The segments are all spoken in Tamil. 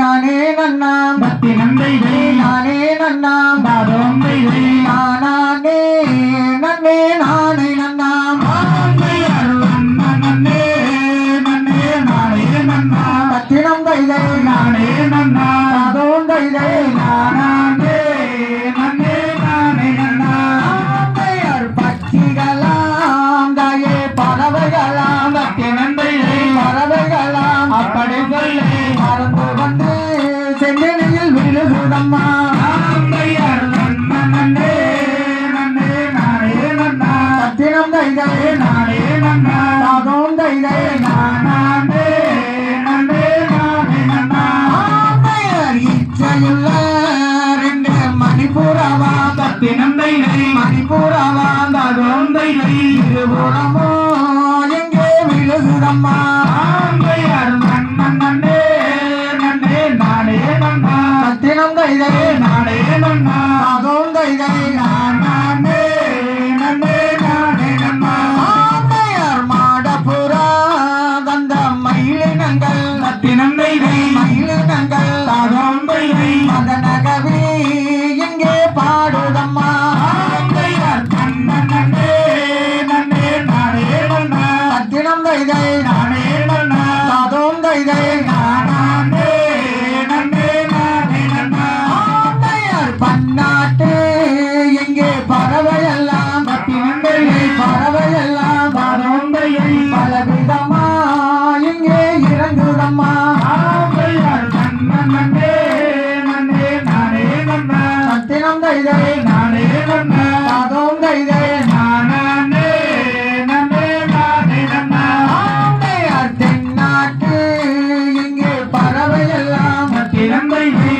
நானே நன்னா. பக்தி நந்தைகளே. நானே நன்னா. பாபொந்தைகளே நானே நன்னே. நானே நன்னா. பத்தினம் கைதை நானே நன்னா. அதோந்தைதை நானா திருபுறமோ எங்கே விழுகுதம்மா நானே நன்னா நானே நன்னா அதோந்த இதை நான் நாமே மன்னா. தோந்தை நாமே நன்மை செய்ய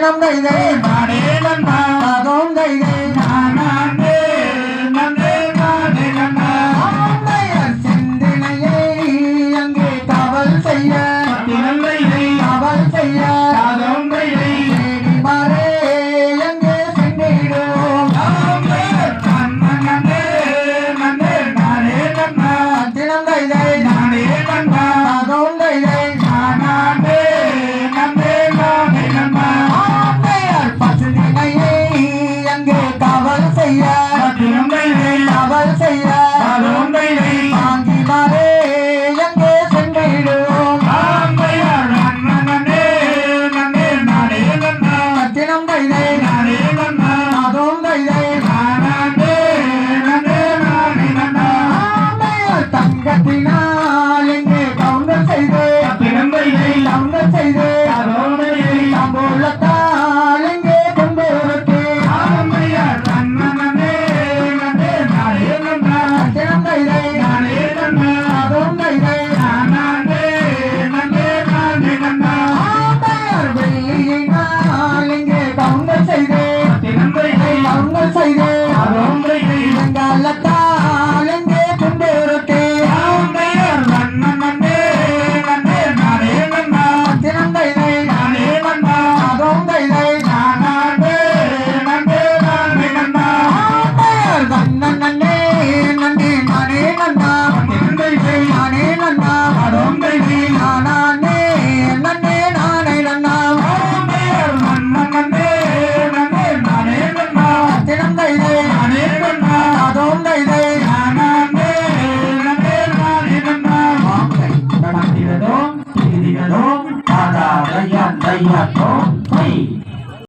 தினம் இதை பாடே நண்பா. செய்து. ஒன்றை செய்தால்தான் எங்கே கொண்டு ரொட்டி நன் María